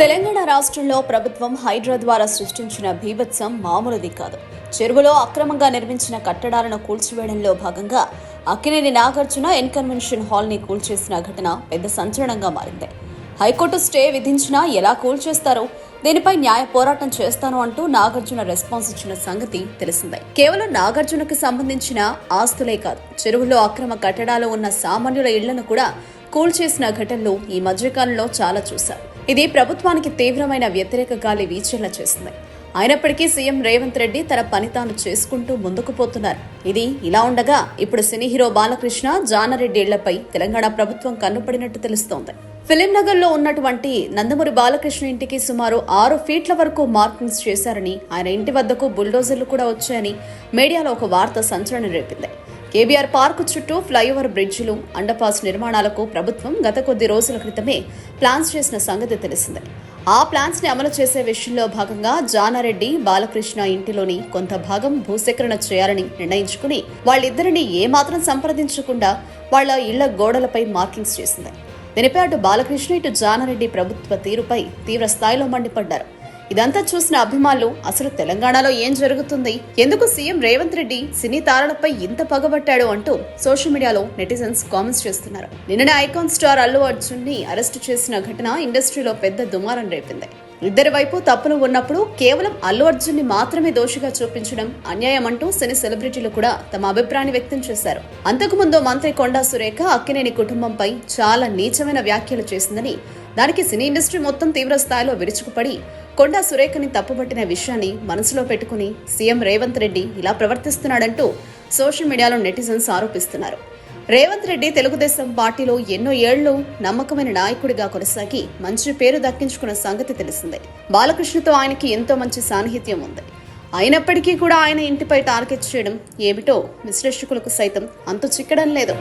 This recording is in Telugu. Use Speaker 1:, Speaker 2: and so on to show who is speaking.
Speaker 1: తెలంగాణ రాష్ట్రంలో ప్రభుత్వం హైడ్రా ద్వారా సృష్టించిన భీభత్సం మామూలుది కాదు. చెరువులో అక్రమంగా నిర్మించిన కట్టడాలను కూల్చివేయడంలో భాగంగా అక్కినేని నాగార్జున ఎన్కన్వెన్షన్ హాల్ని కూల్చేసిన ఘటన పెద్ద సంచలనంగా మారింది. హైకోర్టు స్టే విధించినా ఎలా కూల్చేస్తారో దీనిపై న్యాయ పోరాటం చేస్తాను అంటూ నాగార్జున రెస్పాన్స్ ఇచ్చిన సంగతి తెలిసిందే. కేవలం నాగార్జునకు సంబంధించిన ఆస్తులే కాదు చెరువులో అక్రమ కట్టడాలు ఉన్న సామాన్యుల ఇళ్ళను కూడా కూల్చేసిన ఘటనలు ఈ మధ్యకాలంలో చాలా చూశారు ఇది ప్రభుత్వానికి తీవ్రమైన వ్యతిరేక గాలి వీచేలా చేసింది అయినప్పటికీ సీఎం రేవంత్ రెడ్డి తన పని తాను చేసుకుంటూ ముందుకు పోతున్నారు. ఇది ఇలా ఉండగా ఇప్పుడు సినీ హీరో బాలకృష్ణ జానారెడ్డి ఇళ్ళపై తెలంగాణ ప్రభుత్వం కన్నుపడినట్టు తెలుస్తోంది. ఫిలిం నగర్లో ఉన్నటువంటి నందమూరి బాలకృష్ణ ఇంటికి సుమారు ఆరు ఫీట్ల వరకు మార్కింగ్స్ చేశారని ఆయన ఇంటి వద్దకు బుల్డోజర్లు కూడా వచ్చాయని మీడియాలో ఒక వార్త సంచలనం రేపింది. కేబీఆర్ పార్కు చుట్టూ ఫ్లైఓవర్ బ్రిడ్జిలు అండర్పాస్ నిర్మాణాలకు ప్రభుత్వం గత కొద్ది రోజుల క్రితమే ప్లాన్స్ చేసిన సంగతి తెలిసిందే. ఆ ప్లాన్స్ని అమలు చేసే విషయంలో భాగంగా జానారెడ్డి బాలకృష్ణ ఇంటిలోని కొంత భాగం భూసేకరణ చేయాలని నిర్ణయించుకుని వాళ్ళిద్దరిని ఏమాత్రం సంప్రదించకుండా వాళ్ళ ఇళ్ళ గోడలపై మార్కింగ్స్ చేసింది. దీనిపై అటు బాలకృష్ణ ఇటు జానారెడ్డి ప్రభుత్వ తీరుపై తీవ్ర స్థాయిలో మండిపడ్డారు. ఇదంతా చూసిన అభిమానులు అసలు తెలంగాణలో ఏం జరుగుతుంది? ఎందుకు సీఎం రేవంత్ రెడ్డి సినీ తారలపై ఇంత పగబట్టాడు అంటూ సోషల్ మీడియాలో నెటిజన్స్ కామెంట్స్ చేస్తున్నారు. నిన్ననే ఐకాన్ స్టార్ అల్లు అర్జున్ని అరెస్ట్ చేసిన ఘటన ఇండస్ట్రీలో పెద్ద దుమారం రేపింది. ఇద్దరి వైపు తప్పులు ఉన్నప్పుడు కేవలం అల్లు అర్జున్ని మాత్రమే దోషిగా చూపించడం అన్యాయం అంటూ సినీ సెలబ్రిటీలు కూడా తమ అభిప్రాయాన్ని వ్యక్తం చేశారు. అంతకుముందు మంత్రి కొండా సురేఖ అక్కినేని కుటుంబంపై చాలా నీచమైన వ్యాఖ్యలు చేసిందని దానికి సినీ ఇండస్ట్రీ మొత్తం తీవ్ర స్థాయిలో విరుచుకుపడి కొండా సురేఖని తప్పుపట్టిన విషయాన్ని మనసులో పెట్టుకుని సీఎం రేవంత్ రెడ్డి ఇలా ప్రవర్తిస్తున్నాడంటూ సోషల్ మీడియాలో నెటిజన్స్ ఆరోపిస్తున్నారు. రేవంత్ రెడ్డి తెలుగుదేశం పార్టీలో ఎన్నో ఏళ్ళు నమ్మకమైన నాయకుడిగా కొనసాగి మంచి పేరు దక్కించుకున్న సంగతి తెలిసిందే. బాలకృష్ణతో ఆయనకి ఎంతో మంచి సాన్నిహిత్యం ఉంది. అయినప్పటికీ కూడా ఆయన ఇంటిపై టార్గెట్ చేయడం ఏమిటో విశ్లేషకులకు సైతం అంతు చిక్కడం లేదు.